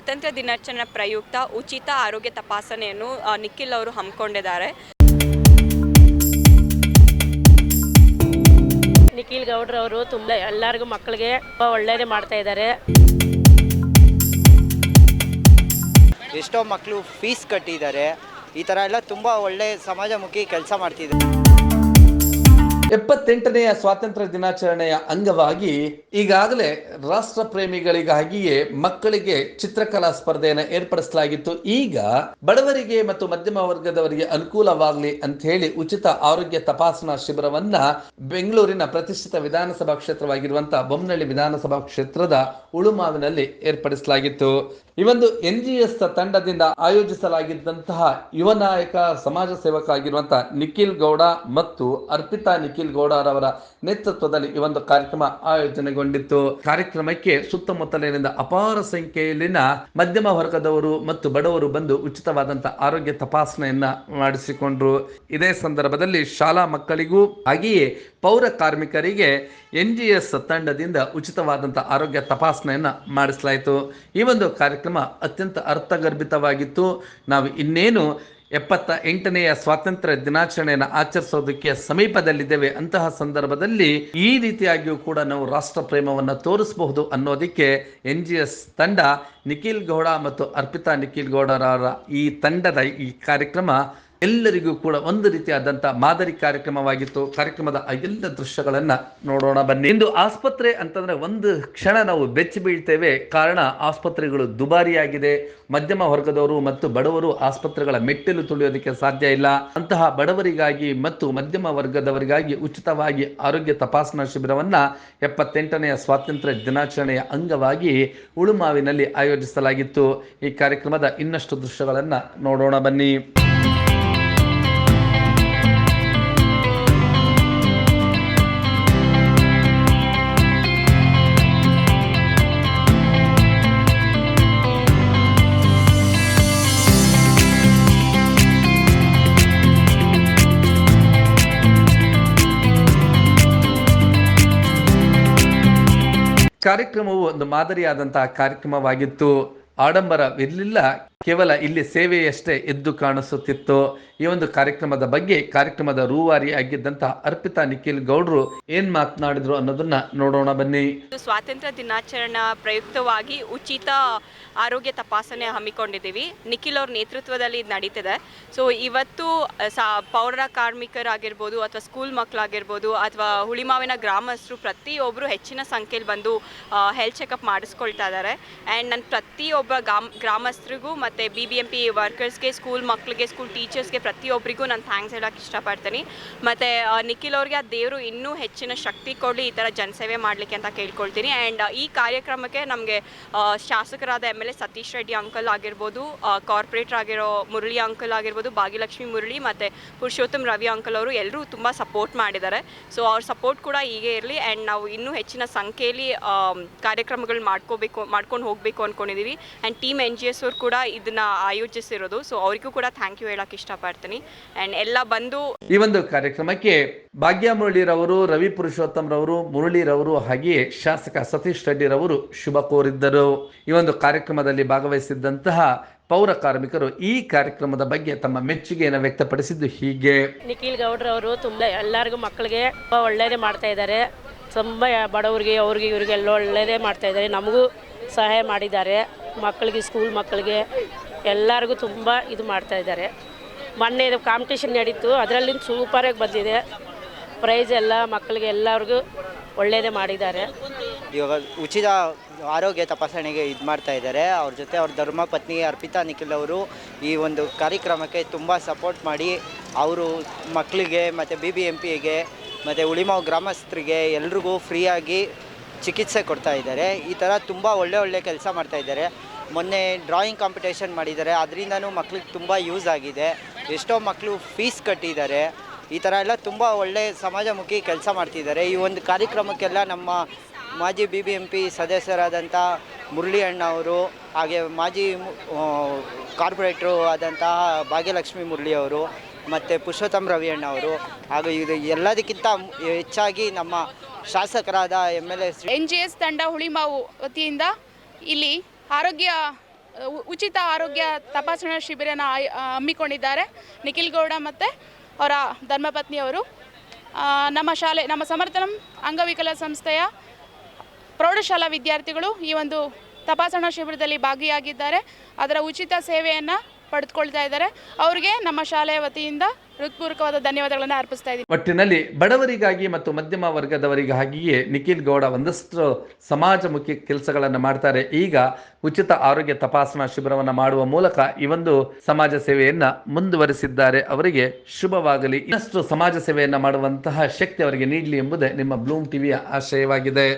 ಸ್ವಾತಂತ್ರ್ಯ ದಿನಾಚರಣೆ ಪ್ರಯುಕ್ತ ಉಚಿತ ಆರೋಗ್ಯ ತಪಾಸಣೆಯನ್ನು ನಿಖಿಲ್ ಅವರು ಹಮ್ಮಿಕೊಂಡಿದ್ದಾರೆ. ನಿಖಿಲ್ ಗೌಡ್ರವರು ತುಂಬ ಎಲ್ಲರಿಗೂ ಮಕ್ಕಳಿಗೆ ತುಂಬ ಒಳ್ಳೇದೇ ಮಾಡ್ತಾ ಇದ್ದಾರೆ. ಎಷ್ಟೋ ಮಕ್ಕಳು ಫೀಸ್ ಕಟ್ಟಿದ್ದಾರೆ. ಈ ಥರ ಎಲ್ಲ ತುಂಬ ಒಳ್ಳೆ ಸಮಾಜಮುಖಿ ಕೆಲಸ ಮಾಡ್ತಿದ್ದಾರೆ. ಎಪ್ಪತ್ತೆಂಟನೆಯ ಸ್ವಾತಂತ್ರ್ಯ ದಿನಾಚರಣೆಯ ಅಂಗವಾಗಿ ಈಗಾಗಲೇ ರಾಷ್ಟ್ರ ಪ್ರೇಮಿಗಳಿಗಾಗಿಯೇ ಮಕ್ಕಳಿಗೆ ಚಿತ್ರಕಲಾ ಸ್ಪರ್ಧೆಯನ್ನು ಏರ್ಪಡಿಸಲಾಗಿತ್ತು. ಈಗ ಬಡವರಿಗೆ ಮತ್ತು ಮಧ್ಯಮ ವರ್ಗದವರಿಗೆ ಅನುಕೂಲವಾಗಲಿ ಅಂತ ಹೇಳಿ ಉಚಿತ ಆರೋಗ್ಯ ತಪಾಸಣಾ ಶಿಬಿರವನ್ನ ಬೆಂಗಳೂರಿನ ಪ್ರತಿಷ್ಠಿತ ವಿಧಾನಸಭಾ ಕ್ಷೇತ್ರವಾಗಿರುವಂತಹ ಬೊಮ್ಮನಹಳ್ಳಿ ವಿಧಾನಸಭಾ ಕ್ಷೇತ್ರದ ಉಳುಮಾವಿನಲ್ಲಿ ಏರ್ಪಡಿಸಲಾಗಿತ್ತು. ಈ ಒಂದು ಎನ್ ಜಿ ಎಸ್ ತಂಡದಿಂದ ಆಯೋಜಿಸಲಾಗಿದ್ದಂತಹ ಯುವ ನಾಯಕ, ಸಮಾಜ ಸೇವಕ ಆಗಿರುವಂತಹ ನಿಖಿಲ್ ಗೌಡ ಮತ್ತು ಅರ್ಪಿತಾ ಗೌಡರವರ ನೇತೃತ್ವದಲ್ಲಿ ಈ ಒಂದು ಕಾರ್ಯಕ್ರಮ ಆಯೋಜನೆಗೊಂಡಿತ್ತು. ಕಾರ್ಯಕ್ರಮಕ್ಕೆ ಸುತ್ತಮುತ್ತಲಿನಿಂದ ಅಪಾರ ಸಂಖ್ಯೆಯಲ್ಲಿನ ಮಧ್ಯಮ ವರ್ಗದವರು ಮತ್ತು ಬಡವರು ಬಂದು ಉಚಿತವಾದಂತಹ ಆರೋಗ್ಯ ತಪಾಸಣೆಯನ್ನ ಮಾಡಿಸಿಕೊಂಡ್ರು. ಇದೇ ಸಂದರ್ಭದಲ್ಲಿ ಶಾಲಾ ಮಕ್ಕಳಿಗೂ ಹಾಗೆಯೇ ಪೌರ ಕಾರ್ಮಿಕರಿಗೆ ಎನ್ ಜಿ ಎಸ್ ತಂಡದಿಂದ ಉಚಿತವಾದಂತಹ ಆರೋಗ್ಯ ತಪಾಸಣೆಯನ್ನ ಮಾಡಿಸಲಾಯಿತು. ಈ ಒಂದು ಕಾರ್ಯಕ್ರಮ ಅತ್ಯಂತ ಅರ್ಥಗರ್ಭಿತವಾಗಿತ್ತು. ನಾವು ಇನ್ನೇನು ಎಪ್ಪತ್ತ ಎಂಟನೆಯ ಸ್ವಾತಂತ್ರ್ಯ ದಿನಾಚರಣೆಯನ್ನು ಆಚರಿಸೋದಕ್ಕೆ ಸಮೀಪದಲ್ಲಿದ್ದೇವೆ. ಅಂತಹ ಸಂದರ್ಭದಲ್ಲಿ ಈ ರೀತಿಯಾಗಿಯೂ ಕೂಡ ನಾವು ರಾಷ್ಟ್ರ ಪ್ರೇಮವನ್ನು ತೋರಿಸಬಹುದು ಅನ್ನೋದಕ್ಕೆ ಎನ್ ಜಿ ಎಸ್ ತಂಡ, ನಿಖಿಲ್ ಗೌಡ ಮತ್ತು ಅರ್ಪಿತಾ ನಿಖಿಲ್ ಗೌಡರವರ ಈ ತಂಡದ ಈ ಕಾರ್ಯಕ್ರಮ ಎಲ್ಲರಿಗೂ ಕೂಡ ಒಂದು ರೀತಿಯಾದಂಥ ಮಾದರಿ ಕಾರ್ಯಕ್ರಮವಾಗಿತ್ತು. ಕಾರ್ಯಕ್ರಮದ ಎಲ್ಲ ದೃಶ್ಯಗಳನ್ನು ನೋಡೋಣ ಬನ್ನಿ. ಇಂದು ಆಸ್ಪತ್ರೆ ಅಂತಂದ್ರೆ ಒಂದು ಕ್ಷಣ ನಾವು ಬೆಚ್ಚಿ ಬೀಳ್ತೇವೆ. ಕಾರಣ ಆಸ್ಪತ್ರೆಗಳು ದುಬಾರಿಯಾಗಿದೆ. ಮಧ್ಯಮ ವರ್ಗದವರು ಮತ್ತು ಬಡವರು ಆಸ್ಪತ್ರೆಗಳ ಮೆಟ್ಟಿಲು ತುಳಿಯೋದಕ್ಕೆ ಸಾಧ್ಯ ಇಲ್ಲ. ಅಂತಹ ಬಡವರಿಗಾಗಿ ಮತ್ತು ಮಧ್ಯಮ ವರ್ಗದವರಿಗಾಗಿ ಉಚಿತವಾಗಿ ಆರೋಗ್ಯ ತಪಾಸಣಾ ಶಿಬಿರವನ್ನ ಎಪ್ಪತ್ತೆಂಟನೆಯ ಸ್ವಾತಂತ್ರ್ಯ ದಿನಾಚರಣೆಯ ಅಂಗವಾಗಿ ಉಳುಮಾವಿನಲ್ಲಿ ಆಯೋಜಿಸಲಾಗಿತ್ತು. ಈ ಕಾರ್ಯಕ್ರಮದ ಇನ್ನಷ್ಟು ದೃಶ್ಯಗಳನ್ನು ನೋಡೋಣ ಬನ್ನಿ. ಕಾರ್ಯಕ್ರಮವು ಒಂದು ಮಾದರಿಯಾದಂತಹ ಕಾರ್ಯಕ್ರಮವಾಗಿತ್ತು. ಆಡಂಬರವಿರಲಿಲ್ಲ ಕೇವಲ ಇಲ್ಲಿ ಸೇವೆಯಷ್ಟೇ ಎದ್ದು ಕಾಣಿಸುತ್ತಿತ್ತು. ಈ ಒಂದು ಕಾರ್ಯಕ್ರಮದ ಬಗ್ಗೆ ಕಾರ್ಯಕ್ರಮದ ರೂವಾರಿ ಆಗಿದ್ದಂತಹ ಅರ್ಪಿತಾ ನಿಖಿಲ್ ಗೌಡ್ರು ಏನ್ ಮಾತನಾಡಿದ್ರು ಅನ್ನೋದನ್ನ ನೋಡೋಣ ಬನ್ನಿ. ಸ್ವಾತಂತ್ರ್ಯ ದಿನಾಚರಣೆ ಪ್ರಯುಕ್ತವಾಗಿ ಉಚಿತ ಆರೋಗ್ಯ ತಪಾಸಣೆ ಹಮ್ಮಿಕೊಂಡಿದ್ದೀವಿ. ನಿಖಿಲ್ ಅವ್ರ ನೇತೃತ್ವದಲ್ಲಿ ಇದು ನಡೀತಿದೆ. ಸೊ ಇವತ್ತು ಸಾ, ಪೌರ ಕಾರ್ಮಿಕರಾಗಿರ್ಬೋದು ಅಥವಾ ಸ್ಕೂಲ್ ಮಕ್ಕಳಾಗಿರ್ಬೋದು ಅಥವಾ ಹುಳಿಮಾವಿನ ಗ್ರಾಮಸ್ಥರು ಪ್ರತಿಯೊಬ್ಬರು ಹೆಚ್ಚಿನ ಸಂಖ್ಯೆಯಲ್ಲಿ ಬಂದು ಹೆಲ್ತ್ ಚೆಕಪ್ ಮಾಡಿಸ್ಕೊಳ್ತಾ ಇದ್ದಾರೆ. ಆ್ಯಂಡ್ ನನ್ನ ಪ್ರತಿಯೊಬ್ಬ ಗ್ರಾಮ ಗ್ರಾಮಸ್ಥರಿಗೂ ಮತ್ತು ಬಿ ಬಿ ಎಂ ಪಿ ವರ್ಕರ್ಸ್ಗೆ ಸ್ಕೂಲ್ ಮಕ್ಕಳಿಗೆ ಸ್ಕೂಲ್ ಟೀಚರ್ಸ್ಗೆ ಪ್ರತಿಯೊಬ್ಬರಿಗೂ ನಾನು ಥ್ಯಾಂಕ್ಸ್ ಹೇಳೋಕ್ಕೆ ಇಷ್ಟಪಡ್ತೀನಿ. ಮತ್ತು ನಿಖಿಲ್ ಅವ್ರಿಗೆ ಆ ದೇವರು ಇನ್ನೂ ಹೆಚ್ಚಿನ ಶಕ್ತಿ ಕೊಡಲಿ ಈ ಥರ ಜನಸೇವೆ ಮಾಡಲಿಕ್ಕೆ ಅಂತ ಕೇಳ್ಕೊಳ್ತೀನಿ. ಆ್ಯಂಡ್ ಈ ಕಾರ್ಯಕ್ರಮಕ್ಕೆ ನಮಗೆ ಶಾಸಕರಾದ M L A Satish Reddy uncle ಆಗಿರ್ಬೋದು ಕಾರ್ಪೊರೇಟರ್ ಆಗಿರೋ ಮುರಳಿ ಅಂಕಲ್ ಆಗಿರ್ಬೋದು, ಭಾಗ್ಯಲಕ್ಷ್ಮಿ ಮುರಳಿ ಮತ್ತು ಪುರುಷೋತ್ತಮ್ ರವಿ ಅಂಕಲ್ ಅವರು ಎಲ್ಲರೂ ತುಂಬ ಸಪೋರ್ಟ್ ಮಾಡಿದ್ದಾರೆ. ಸೊ ಅವ್ರ ಸಪೋರ್ಟ್ ಕೂಡ ಹೀಗೆ ಇರಲಿ. ಆ್ಯಂಡ್ ನಾವು ಇನ್ನೂ ಹೆಚ್ಚಿನ ಸಂಖ್ಯೆಯಲ್ಲಿ ಕಾರ್ಯಕ್ರಮಗಳು ಮಾಡ್ಕೋಬೇಕು, ಮಾಡ್ಕೊಂಡು ಹೋಗಬೇಕು ಅಂದ್ಕೊಂಡಿದ್ದೀವಿ and team N G S ಅವ್ರು ಕೂಡ ಇದನ್ನ ಆಯೋಜಿಸಿರೋದು. ಸೊ ಅವರಿಗೂ ಕೂಡ ಥ್ಯಾಂಕ್ ಯು ಹೇಳಕ್ ಇಷ್ಟಪಡ್ತೀನಿ. ಆ್ಯಂಡ್ ಎಲ್ಲ ಬಂದು ಈ ಒಂದು ಕಾರ್ಯಕ್ರಮಕ್ಕೆ ಭಾಗ್ಯ ಮುರಳಿರವರು ರವಿ ಪುರುಷೋತ್ತಮ್ ರವರು ಮುರಳಿರವರು ಹಾಗೆಯೇ ಶಾಸಕ ಸತೀಶ್ ರೆಡ್ಡಿರವರು ಶುಭ ಕೋರಿದ್ದರು. ಈ ಒಂದು ಕಾರ್ಯಕ್ರಮದಲ್ಲಿ ಭಾಗವಹಿಸಿದ್ದಂತಹ ಪೌರ ಕಾರ್ಮಿಕರು ಈ ಕಾರ್ಯಕ್ರಮದ ಬಗ್ಗೆ ತಮ್ಮ ಮೆಚ್ಚುಗೆಯನ್ನು ವ್ಯಕ್ತಪಡಿಸಿದ್ದು ಹೀಗೆ. ನಿಖಿಲ್ ಗೌಡ್ರವರು ತುಂಬ ಎಲ್ಲರಿಗೂ ಮಕ್ಕಳಿಗೆ ತುಂಬ ಒಳ್ಳೇದೇ ಮಾಡ್ತಾ ಇದ್ದಾರೆ. ತುಂಬ ಬಡವರಿಗೆ ಅವ್ರಿಗೆ ಇವ್ರಿಗೆ ಎಲ್ಲ ಒಳ್ಳೇದೇ ಮಾಡ್ತಾ ಇದ್ದಾರೆ. ನಮಗೂ ಸಹಾಯ ಮಾಡಿದ್ದಾರೆ. ಮಕ್ಕಳಿಗೆ ಸ್ಕೂಲ್ ಮಕ್ಕಳಿಗೆ ಎಲ್ಲರಿಗೂ ತುಂಬ ಇದು ಮಾಡ್ತಾ ಇದ್ದಾರೆ. ಮೊನ್ನೆ ಇದು ಕಾಂಪಿಟೇಷನ್ ನಡೀತು ಅದರಲ್ಲಿ ಸೂಪರಾಗಿ ಬಂದಿದೆ. ಪ್ರೈಸ್ ಎಲ್ಲ ಮಕ್ಕಳಿಗೆ ಎಲ್ಲರಿಗೂ ಒಳ್ಳೆಯದೇ ಮಾಡಿದ್ದಾರೆ. ಇವಾಗ ಉಚಿತ ಆರೋಗ್ಯ ತಪಾಸಣೆಗೆ ಇದು ಮಾಡ್ತಾ ಇದ್ದಾರೆ. ಅವ್ರ ಜೊತೆ ಅವ್ರ ಧರ್ಮ ಪತ್ನಿ ಅರ್ಪಿತಾ ನಿಖಿಲ್ ಅವರು ಈ ಒಂದು ಕಾರ್ಯಕ್ರಮಕ್ಕೆ ತುಂಬ ಸಪೋರ್ಟ್ ಮಾಡಿ ಅವರು ಮಕ್ಕಳಿಗೆ ಮತ್ತು ಬಿ ಬಿ ಎಂ ಪಿಗೆ ಮತ್ತು ಉಳಿಮಾವ್ ಗ್ರಾಮಸ್ಥರಿಗೆ ಎಲ್ರಿಗೂ ಫ್ರೀಯಾಗಿ ಚಿಕಿತ್ಸೆ ಕೊಡ್ತಾ ಇದ್ದಾರೆ. ಈ ಥರ ತುಂಬ ಒಳ್ಳೆ ಒಳ್ಳೆ ಕೆಲಸ ಮಾಡ್ತಾ ಇದ್ದಾರೆ. ಮೊನ್ನೆ ಡ್ರಾಯಿಂಗ್ ಕಾಂಪಿಟೇಷನ್ ಮಾಡಿದ್ದಾರೆ. ಅದರಿಂದನೂ ಮಕ್ಳಿಗೆ ತುಂಬ ಯೂಸ್ ಆಗಿದೆ. ಎಷ್ಟೋ ಮಕ್ಕಳು ಫೀಸ್ ಕಟ್ಟಿದ್ದಾರೆ. ಈ ಥರ ಎಲ್ಲ ತುಂಬ ಒಳ್ಳೆ ಸಮಾಜಮುಖಿ ಕೆಲಸ ಮಾಡ್ತಿದ್ದಾರೆ. ಈ ಒಂದು ಕಾರ್ಯಕ್ರಮಕ್ಕೆಲ್ಲ ನಮ್ಮ ಮಾಜಿ ಬಿ ಬಿ ಎಂ ಪಿ ಸದಸ್ಯರಾದಂಥ ಮುರಳಿ ಅಣ್ಣ ಅವರು, ಹಾಗೆ ಮಾಜಿ ಕಾರ್ಪೊರೇಟ್ರು ಆದಂತಹ ಭಾಗ್ಯಲಕ್ಷ್ಮಿ ಮುರಳಿ ಅವರು ಮತ್ತು ಪುರುಷೋತ್ತಮ್ ರವಿಯಣ್ಣ ಅವರು ಹಾಗೂ ಇದು ಎಲ್ಲದಕ್ಕಿಂತ ಹೆಚ್ಚಾಗಿ ನಮ್ಮ ಶಾಸಕರಾದ M L A N G S ತಂಡ ಹುಳಿಮಾವು ವತಿಯಿಂದ ಇಲ್ಲಿ ಆರೋಗ್ಯ, ಉಚಿತ ಆರೋಗ್ಯ ತಪಾಸಣಾ ಶಿಬಿರನ ಹಮ್ಮಿಕೊಂಡಿದ್ದಾರೆ. ನಿಖಿಲ್ ಗೌಡ ಮತ್ತು ಅವರ ಧರ್ಮಪತ್ನಿಯವರು. ಅವರು ನಮ್ಮ ಶಾಲೆ, ನಮ್ಮ ಸಮರ್ಥನ ಅಂಗವಿಕಲ ಸಂಸ್ಥೆಯ ಪ್ರೌಢಶಾಲಾ ವಿದ್ಯಾರ್ಥಿಗಳು ಈ ಒಂದು ತಪಾಸಣಾ ಶಿಬಿರದಲ್ಲಿ ಭಾಗಿಯಾಗಿದ್ದಾರೆ. ಅದರ ಉಚಿತ ಸೇವೆಯನ್ನು ಪಡೆದುಕೊಳ್ತಾ ಇದ್ದಾರೆ. ಅವರಿಗೆ ನಮ್ಮ ಶಾಲೆಯ ವತಿಯಿಂದ ಹೃತ್ಪೂರ್ವಕವಾದ ಧನ್ಯವಾದಗಳನ್ನು ಅರ್ಪಿಸ್ತಾ ಇದ್ದೀನಿ. ಒಟ್ಟಿನಲ್ಲಿ ಬಡವರಿಗಾಗಿ ಮತ್ತು ಮಧ್ಯಮ ವರ್ಗದವರಿಗಾಗಿಯೇ ನಿಖಿಲ್ ಗೌಡ ಒಂದಷ್ಟು ಸಮಾಜಮುಖಿ ಕೆಲಸಗಳನ್ನು ಮಾಡ್ತಾರೆ. ಈಗ ಉಚಿತ ಆರೋಗ್ಯ ತಪಾಸಣಾ ಶಿಬಿರವನ್ನು ಮಾಡುವ ಮೂಲಕ ಈ ಒಂದು ಸಮಾಜ ಸೇವೆಯನ್ನ ಮುಂದುವರಿಸಿದ್ದಾರೆ. ಅವರಿಗೆ ಶುಭವಾಗಲಿ. ಇನ್ನಷ್ಟು ಸಮಾಜ ಸೇವೆಯನ್ನ ಮಾಡುವಂತಹ ಶಕ್ತಿ ಅವರಿಗೆ ನೀಡಲಿ ಎಂಬುದೇ ನಿಮ್ಮ ಬ್ಲೂಮ್ ಟಿವಿಯ ಆಶಯವಾಗಿದೆ.